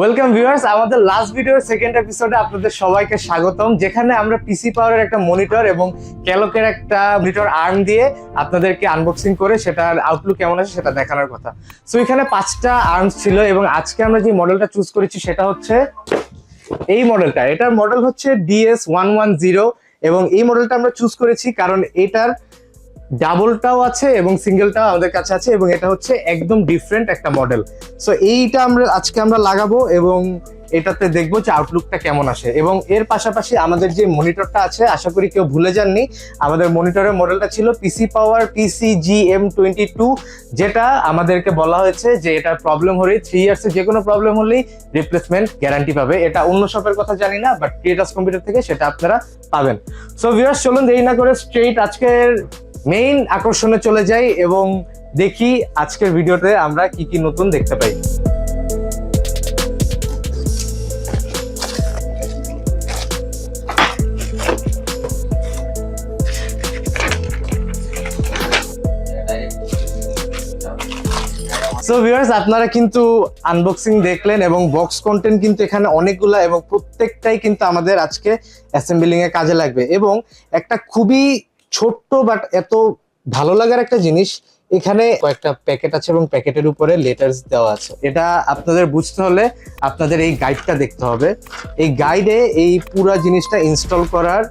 Welcome viewers আমাদের last ভিডিওর second এপিসোডে আপনাদের সবাইকে স্বাগতম। যেখানে আমরা পিসি পাওয়ারের একটা মনিটর এবং ক্যালকের একটা মনিটর আর্ম দিয়ে আপনাদেরকে আনবক্সিং করে সেটার আউটলুক কেমন আছে সেটা দেখানোর কথা। সো এখানে পাঁচটা আর্মস ছিল এবং আজকে আমরা যে মডেলটা চুজ করেছি সেটা হচ্ছে এই মডেলটা এটার মডেল হচ্ছে ডিএস ওয়ান ওয়ান জিরো এবং এই মডেলটা আমরা চুজ করেছি কারণ এটার ডাবলটাও আছে এবং সিঙ্গেলটাও আমাদের কাছে আছে এবং এটা হচ্ছে একদম ডিফারেন্ট একটা মডেল সো এইটা আমরা, আজকে আমরা লাগাবো এবং এটাতে দেখব যে আউটলুকটা কেমন আসে। এবং এর পাশাপাশি আমাদের যে মনিটরটা আছে, আশা করি কেউ ভুলে যাননি, আমাদের মনিটরের মডেলটা ছিল PC power PC G M twenty two যেটা আমাদেরকে বলা হয়েছে যে এটার প্রবলেম হলেই থ্রি ইয়ার্সের যে কোনো প্রবলেম হলেই রিপ্লেসমেন্ট গ্যারান্টি পাবে। এটা অন্য শপের কথা জানি না বাট ক্রিয়েটাস কম্পিউটার থেকে সেটা আপনারা পাবেন। সো ভিউয়ার্স চলুন দেরি না করে স্ট্রেট আজকের মেইন আকর্ষণে চলে যাই এবং দেখি আজকের ভিডিওতে আমরা কি কি নতুন দেখতে পাই। সো ভিউয়ার্স আপনারা কিন্তু আনবক্সিং দেখলেন এবং বক্স কন্টেন্ট কিন্তু এখানে অনেকগুলা এবং প্রত্যেকটাই কিন্তু আমাদের আজকে অ্যাসেম্বলিং কাজে লাগবে। এবং একটা খুবই ছোট্ট বাট এত ভালো লাগার একটা জিনিস, এখানে কয়েকটা প্যাকেট আছে এবং প্যাকেটের উপরে লেটার্স দেওয়া আছে। এটা আপনাদের বুঝতে হলে আপনাদের এই গাইডটা দেখতে হবে। এই গাইডে এই পুরো জিনিসটা ইনস্টল করার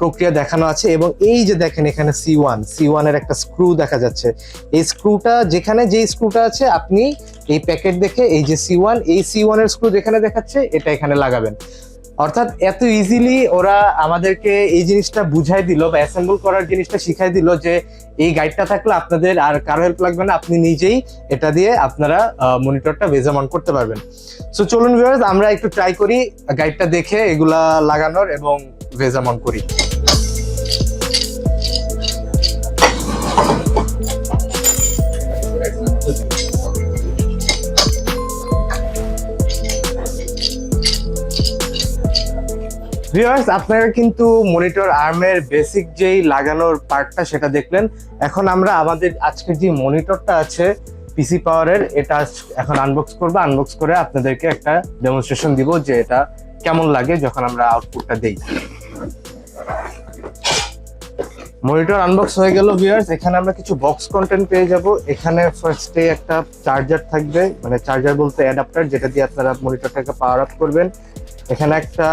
প্রক্রিয়া দেখানো আছে এবং এই যে দেখেন এখানে সি ওয়ান সি ওয়ানের একটা স্ক্রু দেখা যাচ্ছে। এই স্ক্রুটা যেখানে যে স্ক্রুটা আছে, আপনি এই প্যাকেট দেখে এই যে সি ওয়ান এই সি ওয়ানের স্ক্রু যেখানে দেখাচ্ছে, এটা এখানে লাগাবেন। অর্থাৎ এত ইজিলি ওরা আমাদেরকে এই জিনিসটা বুঝাই দিল বা অ্যাসেম্বল করার জিনিসটা শিখাই দিল যে এই গাইডটা থাকলে আপনাদের আর কারও হেল্প লাগবে না, আপনি নিজেই এটা দিয়ে আপনারা মনিটরটা অন করতে পারবেন। সো চলুন ভিউয়ার্স আমরা একটু ট্রাই করি গাইডটা দেখে এগুলা লাগানোর এবং ভেজামন করি। ভিউয়ার্স আপনারা কিন্তু মনিটর আর্মের বেসিক যেই লাগানোর পার্টটা সেটা দেখলেন। এখন আমরা আমাদের আজকের যে মনিটরটা আছে পিসি পাওয়ারের এটা এখন আনবক্স করব। আনবক্স করে আপনাদেরকে একটা ডেমনস্ট্রেশন দিব যে এটা কেমন লাগে যখন আমরা আউটপুটটা দেই। মনিটর আনবক্স হয়ে গেল ভিউয়ার্স এখানে আমরা কিছু বক্স কন্টেন্ট পেয়ে যাব। এখানে ফার্স্টে একটা চার্জার থাকবে। মানে চার্জার বলতে অ্যাডাপ্টার যেটা দিয়ে আপনারা মনিটরটাকে পাওয়ার আপ করবেন। এখানে একটা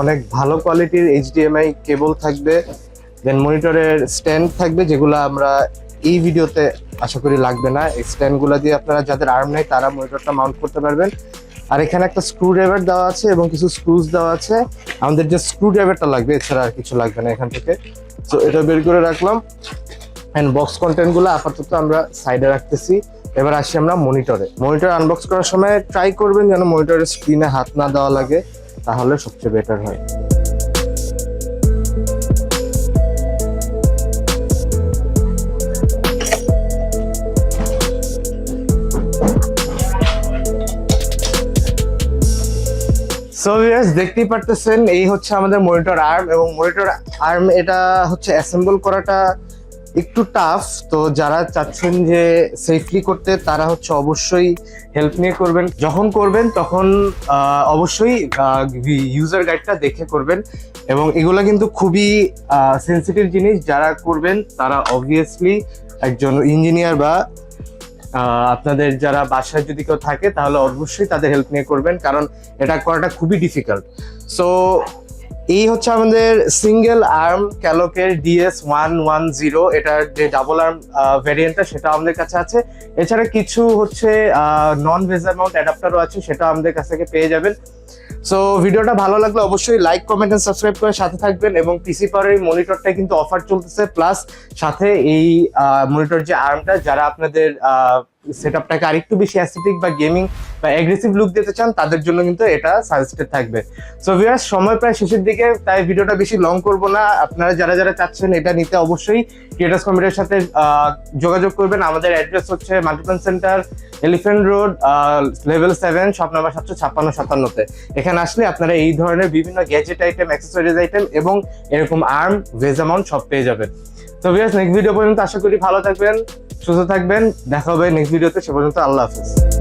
অনেক ভালো কোয়ালিটির এইচডিএমআই কেবল থাকবে দেন মনিটরের স্ট্যান্ড থাকবে, যেগুলো আমরা এই ভিডিওতে আশা করি লাগবে না। এই স্ট্যান্ডগুলো দিয়ে আপনারা যাদের আর্ম নেই, তারা মনিটরটা মাউন্ট করতে পারবেন। আর এখানে একটা স্ক্রু ড্রাইভার দেওয়া আছে এবং কিছু স্ক্রুজ দেওয়া আছে। আমাদের যে স্ক্রু ড্রাইভারটা লাগবে, এছাড়া আর কিছু লাগবে না এখান থেকে। তো এটা বের করে রাখলাম। অ্যান্ড বক্স কন্টেন্টগুলো আপাতত আমরা সাইডে রাখতেছি। এবার আসি আমরা মনিটরে মনিটর আনবক্স করার সময় ট্রাই করবেন যেন মনিটরের স্ক্রিনে হাত না দেওয়া লাগে। তাহলে সবচেয়ে বেটার হয়। সো দেখতেই পারতেছেন, এই হচ্ছে আমাদের মনিটর আর্ম এবং মনিটর আর্ম এটা হচ্ছে অ্যাসেম্বল করাটা একটু টাফ তো যারা চাচ্ছেন যে সেফলি করতে, তারা হচ্ছে অবশ্যই হেল্প নিয়ে করবেন। যখন করবেন, তখন অবশ্যই ইউজার গাইডটা দেখে করবেন। এবং এগুলো কিন্তু খুবই সেন্সিটিভ জিনিস। যারা করবেন, তারা অবভিয়াসলি একজন ইঞ্জিনিয়ার বা আপনাদের যারা বাসায় যদি কেউ থাকে, তাহলে অবশ্যই তাদের হেল্প নিয়ে করবেন। কারণ এটা করাটা খুবই ডিফিকাল্ট সো এই হচ্ছে আমাদের সিঙ্গেল আর্ম ক্যালকের ডিএস ওয়ান ওয়ান জিরো এটার যে ডাবল আর্ম ভ্যারিয়েন্টটা সেটা আমাদের কাছে আছে। এছাড়া কিছু হচ্ছে নন ভেজার মাউন্ট অ্যাডাপ্টারও আছে, সেটা আমাদের কাছ থেকে পেয়ে যাবেন। সো ভিডিওটা ভালো লাগলে অবশ্যই লাইক কমেন্ট এন্ড সাবস্ক্রাইব করে সাথে থাকবেন এবং পিসি পাওয়ার এই মনিটরটা কিন্তু অফার চলতেছে। প্লাস সাথে এই মনিটর যে আর্মটা যারা আপনাদের সেট আপটাকে আরেকটু বেশি অ্যাসিটিক বা গেমিং বা অ্যাগ্রেসিভ লুক দিতে চান, তাদের জন্য কিন্তু এটা সাজেস্টেড থাকবে। সো ভিউয়ার্স সময় প্রায় শেষের দিকে, তাই ভিডিওটা বেশি লং করব না। আপনারা যারা যারা চাচ্ছেন এটা নিতে অবশ্যই ক্রিয়েটার্স কম্পিউটারের সাথে যোগাযোগ করবেন। আমাদের অ্যাড্রেস হচ্ছে multiple centre elephant road level seven shop number সাতশো ছাপ্পান্ন, সাতান্নতে। এখানে আসলে আপনারা এই ধরনের বিভিন্ন গ্যাজেট আইটেম অ্যাক্সেসরিজ আইটেম এবং এরকম আর্ম ভেজ অ্যামাউন্ট সব পেয়ে যাবেন। তো বিয়াস নেক্সট ভিডিও পর্যন্ত আশা করি ভালো থাকবেন, সুস্থ থাকবেন। দেখা হবে নেক্সট ভিডিওতে সে পর্যন্ত আল্লাহ হাফিজ।